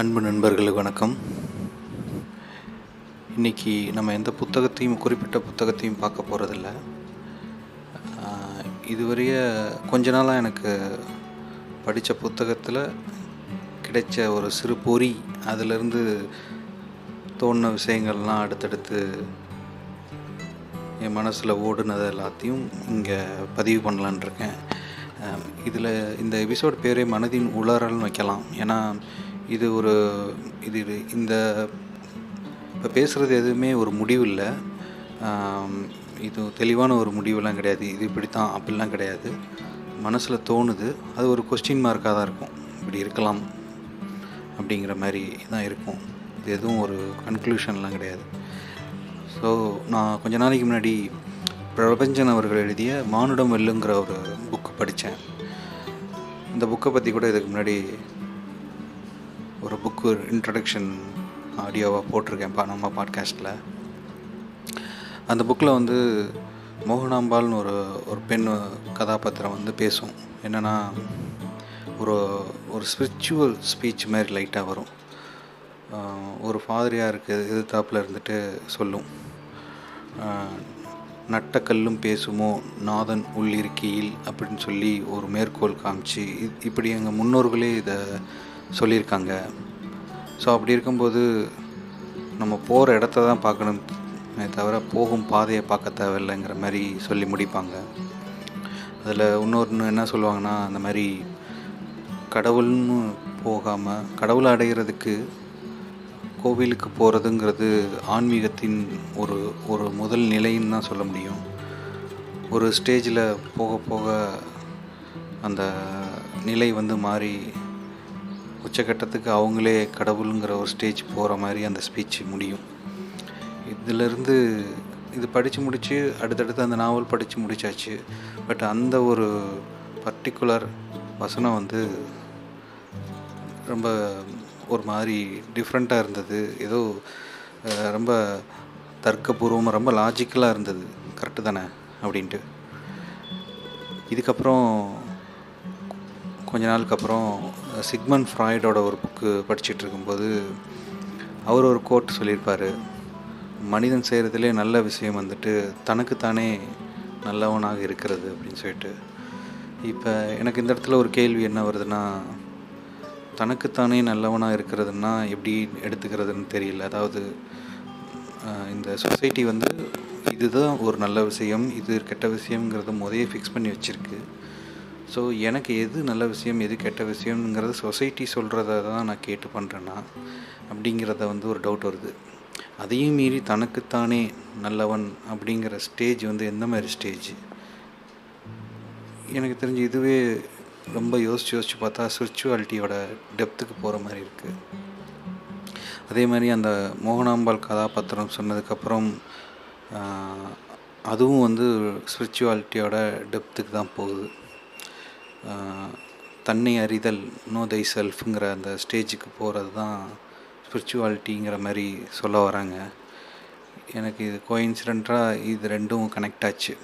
அன்பு நண்பர்களுக்கு வணக்கம். இன்றைக்கி நம்ம எந்த புத்தகத்தையும் குறிப்பிட்ட புத்தகத்தையும் பார்க்க போகிறதில்ல இதுவரைய கொஞ்ச நாளாக எனக்கு படித்த புத்தகத்தில் கிடைச்ச ஒரு சிறு பொறி அதிலிருந்து தோணின விஷயங்கள்லாம் அடுத்தடுத்து என் மனசில் ஓடுனது எல்லாத்தையும் இங்கே பதிவு பண்ணலான் இருக்கேன். இதில் இந்த எபிசோட் பேரே மனதின் உளறல்னு வைக்கலாம். ஏன்னா இது ஒரு இது இது இந்த இப்போ பேசுகிறது எதுவுமே ஒரு முடிவு இல்லை இது தெளிவான ஒரு முடிவெல்லாம் கிடையாது. இது இப்படி தான் அப்படிலாம் கிடையாது. மனசில் தோணுது. அது ஒரு கொஸ்டின் மார்க்காக தான் இருக்கும். இப்படி இருக்கலாம் அப்படிங்கிற மாதிரி தான் இருக்கும். இது எதுவும் ஒரு கன்க்ளூஷன்லாம் கிடையாது. ஸோ நான் கொஞ்ச நாளைக்கு முன்னாடி பிரபஞ்சன் அவர்கள் எழுதிய மானுடம் வெல்லுங்கிற ஒரு புக்கு படித்தேன் இந்த புக்கை பற்றி கூட இதுக்கு முன்னாடி ஒரு புக்கு இன்ட்ரடக்ஷன் ஆடியோவாக போட்டிருக்கேன் பா நம்ம பாட்காஸ்ட்டில் அந்த புக்கில் வந்து மோகனாம்பால்னு ஒரு ஒரு பெண் கதாபாத்திரம் வந்து பேசும். என்னென்னா ஒரு ஒரு ஸ்பிரிச்சுவல் ஸ்பீச் மாதிரி லைட்டாக வரும். ஒரு ஃபாதரியாக இருக்குது எதிர்த்தாப்பில் இருந்துட்டு சொல்லும். நட்டக்கல்லும் பேசுமோ நாதன் உள்ளிருக்கையில்? அப்படின்னு சொல்லி ஒரு மேற்கோள் காமிச்சு இப்படி எங்கள் முன்னோர்களே இதை சொல்லியிருக்காங்க. ஸோ அப்படி இருக்கும்போது நம்ம போகிற இடத்த தான் பார்க்கணுமே. தவிர போகும் பாதையை பார்க்க தேவையில்லைங்கிற மாதிரி சொல்லி முடிப்பாங்க. அதில் இன்னொன்று என்ன சொல்லுவாங்கன்னா அந்த மாதிரி கடவுள்னு போகாமல் கடவுளை அடைகிறதுக்கு கோவிலுக்கு போகிறதுங்கிறது ஆன்மீகத்தின் ஒரு ஒரு முதல் நிலைன்னு தான் சொல்ல முடியும். ஒரு ஸ்டேஜில் போக போக அந்த நிலை வந்து மாறி உச்சக்கட்டத்துக்கு அவங்களே கடவுளுங்கிற ஒரு ஸ்டேஜ் போகிற மாதிரி அந்த ஸ்பீச் முடியும். இதிலிருந்து இது படித்து முடித்து அடுத்தடுத்து அந்த நாவல் படித்து முடித்தாச்சு பட் அந்த ஒரு பர்டிகுலர் வசனம் வந்து ரொம்ப ஒரு மாதிரி டிஃப்ரெண்ட்டாக இருந்தது. ஏதோ ரொம்ப தர்க்கபூர்வமாக ரொம்ப லாஜிக்கலாக இருந்தது. கரெக்டு தானே? அப்படின்ட்டு. இதுக்கப்புறம் கொஞ்ச நாளுக்கு அப்புறம் சிக்மன் ஃப்ராய்டோட ஒரு புக்கு படிச்சுட்டு இருக்கும்போது அவர் ஒரு கோட் சொல்லியிருப்பார். மனிதன் செய்கிறதுலே நல்ல விஷயம் வந்துட்டு தனக்குத்தானே நல்லவனாக இருக்கிறது அப்படின்னு சொல்லிட்டு. இப்போ எனக்கு இந்த இடத்துல ஒரு கேள்வி என்ன வருதுன்னா தனக்குத்தானே நல்லவனாக இருக்கிறதுனா எப்படி எடுத்துக்கிறதுன்னு தெரியல. அதாவது இந்த சொசைட்டி வந்து இதுதான் ஒரு நல்ல விஷயம் இது கெட்ட விஷயங்கிறத முதையே ஃபிக்ஸ் பண்ணி வச்சுருக்கு. ஸோ எனக்கு எது நல்ல விஷயம் எது கெட்ட விஷயம்ங்கிறது சொசைட்டி சொல்கிறத தான் நான் கேட்டு பண்ணுறேன்னா அப்படிங்கிறத வந்து ஒரு டவுட் வருது. அதையும் மீறி தனக்குத்தானே நல்லவன் அப்படிங்கிற ஸ்டேஜ் வந்து எந்த மாதிரி ஸ்டேஜ் எனக்கு தெரிஞ்சு இதுவே ரொம்ப யோசித்து யோசித்து பார்த்தா ஸ்பிரிச்சுவாலிட்டியோட டெப்த்துக்கு போகிற மாதிரி இருக்குது அதே மாதிரி அந்த மோகனாம்பாள் கதாபாத்திரம் சொன்னதுக்கப்புறம் அதுவும் வந்து ஸ்பிரிச்சுவாலிட்டியோட டெப்த்துக்கு தான் போகுது. தன்னை அறிதல் நோ தை செல்ஃபுங்கிற அந்த ஸ்டேஜுக்கு போகிறது தான் ஸ்பிரிச்சுவாலிட்டிங்கிற மாதிரி சொல்ல வராங்க. எனக்கு இது கோயின்சிடெண்ட்டாக இது ரெண்டும் கனெக்ட் ஆச்சு.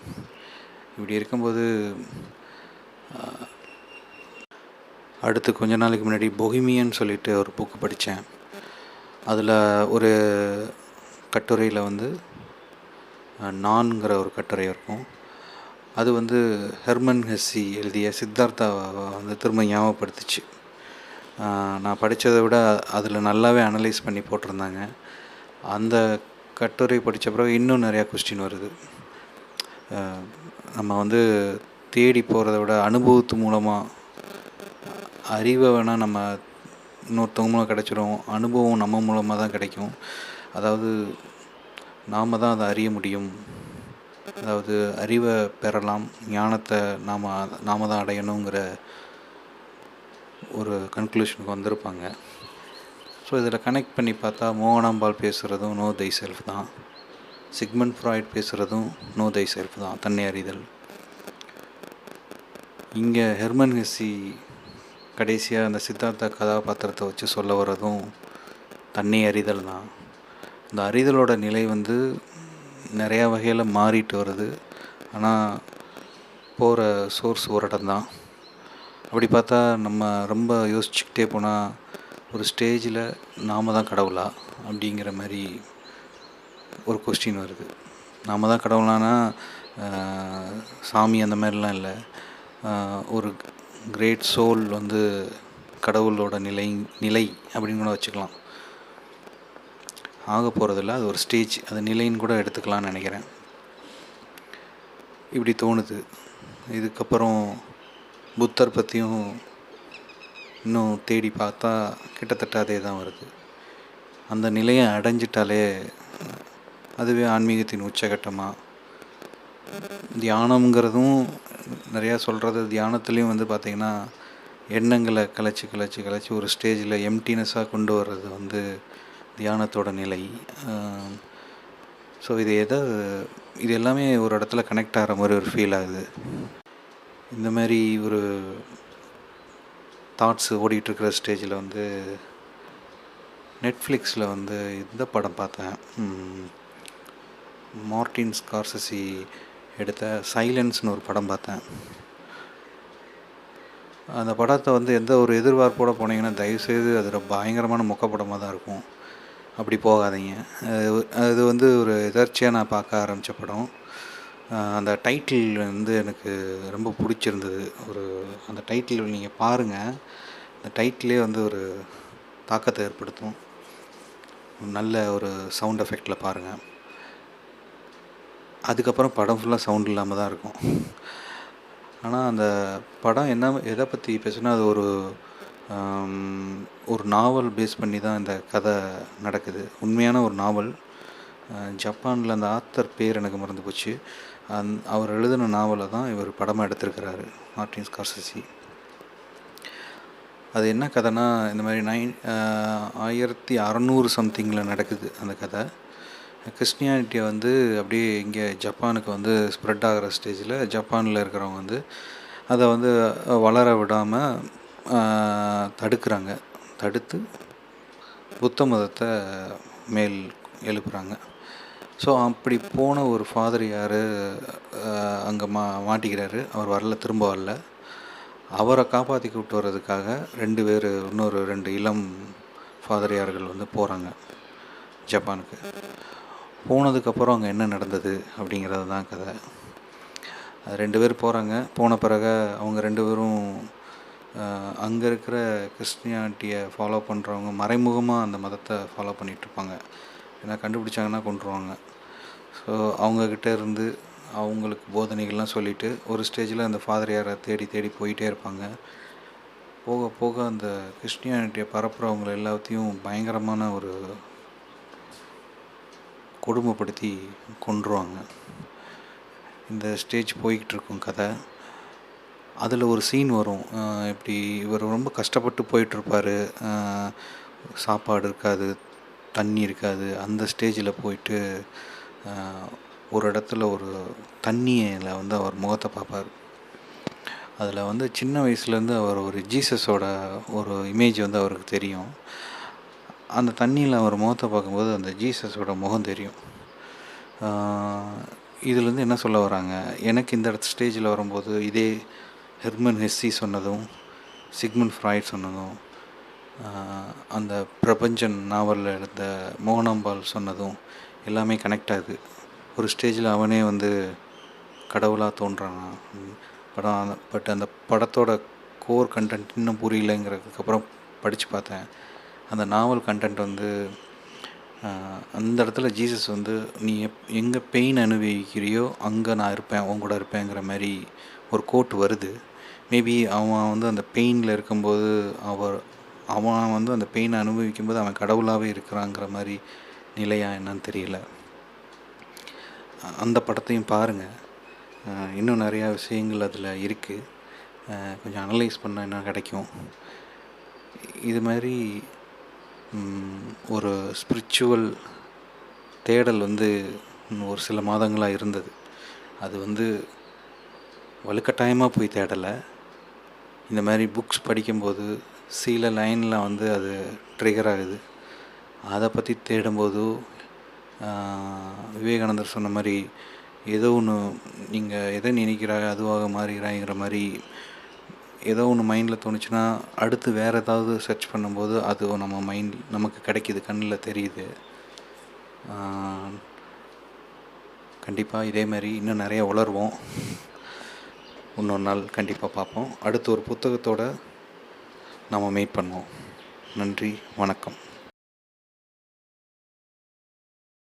இப்படி இருக்கும்போது அடுத்து கொஞ்ச நாளைக்கு முன்னாடி பொஹிமியன் சொல்லிட்டு ஒரு புக்கு படித்தேன் அதில் ஒரு கட்டுரையில் வந்து நான்கிற ஒரு கட்டுரை இருக்கும். அது வந்து ஹெர்மன் ஹெஸ்ஸி எழுதிய சித்தார்த்தாவை வந்து திரும்ப ஞாபகப்படுத்துச்சு. நான் படித்ததை விட அதில் நல்லாவே அனலைஸ் பண்ணி போட்டிருந்தாங்க. அந்த கட்டுரை படித்த பிறகு இன்னும் நிறையா கொஸ்டின் வருது. நம்ம வந்து தேடி போகிறத விட அனுபவத்து மூலமாக அறிவை வேணால் நம்ம இன்னொருத்தவங்க மூலம் கிடச்சிடும் அனுபவம் நம்ம மூலமாக தான் கிடைக்கும். அதாவது நாம் தான் அதை அறிய முடியும். அதாவது அறிவை பெறலாம் ஞானத்தை நாம் நாம் தான் அடையணுங்கிற ஒரு கன்க்ளூஷனுக்கு வந்திருப்பாங்க. ஸோ இதில் கனெக்ட் பண்ணி பார்த்தா மோகனாம்பால் பேசுகிறதும் நோ தை செல்ஃப் தான். சிக்மன் ஃப்ராய்ட் பேசுகிறதும் நோ தை செல்ஃப் தான் தன்னை அறிதல். இங்கே ஹெர்மன் ஹெஸ்ஸி கடைசியாக அந்த சித்தார்த்த கதாபாத்திரத்தை வச்சு சொல்ல வர்றதும் தன்னை அறிதல் தான். இந்த அறிதலோட நிலை வந்து நிறையா வகையில் மாறிட்டு வருது. ஆனால் போகிற சோர்ஸ் ஒரு இடம் தான் அப்படி பார்த்தா நம்ம ரொம்ப யோசிச்சுக்கிட்டே போனால் ஒரு ஸ்டேஜில் நாம தான் கடவுளா? அப்படிங்கிற மாதிரி ஒரு கொஸ்டின் வருது. நாம தான் கடவுளானா சாமி அந்த மாதிரிலாம் இல்லை. ஒரு கிரேட் சோல் வந்து கடவுளோட நிலை நிலை அப்படின்னு கூட வச்சுக்கலாம். ஆக போகிறதில்ல அது ஒரு ஸ்டேஜ் அது நிலைன்னு கூட எடுத்துக்கலாம்னு நினைக்கிறேன். இப்படி தோணுது. இதுக்கப்புறம் புத்தர் பற்றியும் இன்னும் தேடி பார்த்தா கிட்டத்தட்ட அதே தான் வருது. அந்த நிலையை அடைஞ்சிட்டாலே அதுவே ஆன்மீகத்தின் உச்சகட்டமாக தியானம்ங்கிறதும் நிறையா சொல்கிறது தியானத்துலேயும் வந்து பார்த்திங்கன்னா எண்ணங்களை கலைச்சி கலைச்சி கலைச்சி ஒரு ஸ்டேஜில் எம்டினஸாக கொண்டு வர்றது வந்து தியானத்தோட நிலை ஸோ இது எதை இது எல்லாமே ஒரு இடத்துல கனெக்ட் ஆகிற மாதிரி ஒரு ஃபீல் ஆகுது. இந்த மாதிரி ஒரு தாட்ஸ் ஓடிட்டுருக்கிற ஸ்டேஜில் வந்து நெட்ஃப்ளிக்ஸில் வந்து இந்த படம் பார்த்தேன். மார்டின் ஸ்கார்சசி எடுத்த சைலன்ஸ்னு ஒரு படம் பார்த்தேன். அந்த படத்தை வந்து எந்த ஒரு எதிர்பார்ப்போட போனீங்கன்னா தயவுசெய்து அதில் பயங்கரமான மொக்கப்படமாக தான் இருக்கும். அப்படி போகாதீங்க. அது- வந்து ஒரு எதர்ச்சியாக நான் பார்க்க ஆரம்பித்த படம். அந்த டைட்டில் வந்து எனக்கு ரொம்ப பிடிச்சிருந்தது. ஒரு அந்த டைட்டில் நீங்கள் பாருங்கள் அந்த டைட்டிலே வந்து ஒரு தாக்கத்தை ஏற்படுத்தும். நல்ல ஒரு சவுண்ட் எஃபெக்டில் பாருங்கள் அதுக்கப்புறம் படம் ஃபுல்லாக சவுண்ட் இல்லாமல் தான் இருக்கும். ஆனால் அந்த படம் என்ன எதை பற்றி பேசுனா அது ஒரு ஒரு நாவல் பேஸ் பண்ணி தான் இந்த கதை நடக்குது. உண்மையான ஒரு நாவல். ஜப்பானில் அந்த ஆத்தர் பேர் எனக்கு மறந்து போச்சு. அந் அவர் எழுதின நாவலை தான் இவர் படமாக எடுத்திருக்கிறாரு மார்ட்டின் ஸ்கார்சசி. அது என்ன கதைனா இந்த மாதிரி நைன் ஆயிரத்தி அறநூறு சம்திங்கில் நடக்குது அந்த கதை. கிறிஸ்டியானிட்டியை வந்து அப்படியே இங்கே ஜப்பானுக்கு வந்து ஸ்ப்ரெட் ஆகிற ஸ்டேஜில் ஜப்பானில் இருக்கிறவங்க வந்து அதை வந்து வளர விடாமல் தடுக்கிறாங்க. தடுத்து புத்த மதத்தை மேல் எழுப்புறாங்க. ஸோ அப்படி போன ஒரு ஃபாதர் யார் அங்கே மா மாட்டிக்கிறாரு. அவர் வரல திரும்ப வரல. அவரை காப்பாற்றி கூப்பிட்டு வர்றதுக்காக ரெண்டு பேர் இன்னொரு ரெண்டு இளம் ஃபாதரியார்கள் வந்து போகிறாங்க ஜப்பானுக்கு. போனதுக்கப்புறம் அங்கே என்ன நடந்தது அப்படிங்கிறது தான் கதை. அது ரெண்டு பேர் போகிறாங்க போன பிறகு அவங்க ரெண்டு பேரும் அங்கே இருக்கிற கிறிஸ்டியானிட்டியை ஃபாலோ பண்ணுறவங்க மறைமுகமாக அந்த மதத்தை ஃபாலோ பண்ணிகிட்ருப்பாங்க ஏன்னா கண்டுபிடிச்சாங்கன்னா கொண்டுருவாங்க ஸோ அவங்கக்கிட்ட இருந்து அவங்களுக்கு போதனைகள்லாம் சொல்லிவிட்டு ஒரு ஸ்டேஜில் அந்த ஃபாதர் யாரை தேடி தேடி போயிட்டே இருப்பாங்க. போக போக அந்த கிறிஸ்டியானிட்டியை பரப்புகிறவங்க எல்லாத்தையும் பயங்கரமான ஒரு கொடுமைப்படுத்தி கொன்றுவாங்க. இந்த ஸ்டேஜ் போய்கிட்டு இருக்கும் கதை. அதில் ஒரு சீன் வரும். இப்படி இவர் ரொம்ப கஷ்டப்பட்டு போயிட்டுருப்பார். சாப்பாடு இருக்காது தண்ணி இருக்காது. அந்த ஸ்டேஜில் போயிட்டு ஒரு இடத்துல ஒரு தண்ணியில் வந்து அவர் முகத்தை பார்ப்பார். அதில் வந்து சின்ன வயசுலேருந்து அவர் ஒரு ஜீசஸோட ஒரு இமேஜ் வந்து அவருக்கு தெரியும். அந்த தண்ணியில் அவர் முகத்தை பார்க்கும்போது அந்த ஜீசஸோட முகம் தெரியும். இதுலேருந்து என்ன சொல்ல வராங்க? எனக்கு இந்த இடத்து ஸ்டேஜில் வரும்போது இதே ஹெர்மன் ஹெஸ்ஸி சொன்னதும் சிக்மன் ஃப்ராய்ட் சொன்னதும் அந்த பிரபஞ்சன் நாவலில் இருந்த மோகனாம்பால் சொன்னதும் எல்லாமே கனெக்ட் ஆகுது. ஒரு ஸ்டேஜில் அவனே வந்து கடவுளாக தோன்றானா? படம் பட் அந்த படத்தோட கோர் கண்டென்ட் இன்னும் புரியலைங்கிறதுக்கப்புறம் படித்து பார்த்தேன். அந்த நாவல் கண்டென்ட் வந்து அந்த இடத்துல ஜீசஸ் வந்து நீ எப் எங்கே பெயின் அனுபவிக்கிறியோ அங்கே நான் இருப்பேன் உன் கூட இருப்பேங்கிற மாதிரி ஒரு கோட் வருது. மேபி அவன் வந்து அந்த பெயினில் இருக்கும்போது அவர் அவன் வந்து அந்த பெயினை அனுபவிக்கும்போது அவன் கடவுளாகவே இருக்கிறாங்கிற மாதிரி நிலையா என்னன்னு தெரியல. அந்த படத்தையும் பாருங்கள் இன்னும் நிறையா விஷயங்கள் அதில் இருக்குது கொஞ்சம் அனலைஸ் பண்ண என்ன கிடைக்கும். இது மாதிரி ஒரு ஸ்பிரிச்சுவல் தேடல் வந்து ஒரு சில மாதங்களாக இருந்தது. அது வந்து வலுக்கட்டாயமாக போய் தேடலை. இந்த மாதிரி புக்ஸ் படிக்கும்போது சில லைனில் வந்து அது ட்ரிகர் ஆகுது. அதை பற்றி தேடும்போது விவேகானந்தர் சொன்ன மாதிரி ஏதோ ஒன்று நீங்கள் எதை நினைக்கிறாய் அதுவாக மாறுகிறாய்ங்கிற மாதிரி ஏதோ ஒன்று மைண்டில் தோணுச்சுன்னா அடுத்து வேறு ஏதாவது சர்ச் பண்ணும்போது அது நம்ம மைண்ட் நமக்கு கிடைக்கிது கண்ணில் தெரியுது. கண்டிப்பாக இதே மாதிரி இன்னும் நிறைய உளர்வோம் இன்னொரு நாள் கண்டிப்பாக பார்ப்போம். அடுத்து ஒரு புத்தகத்தோட நம்ம மீட் பண்ணுவோம். நன்றி வணக்கம்.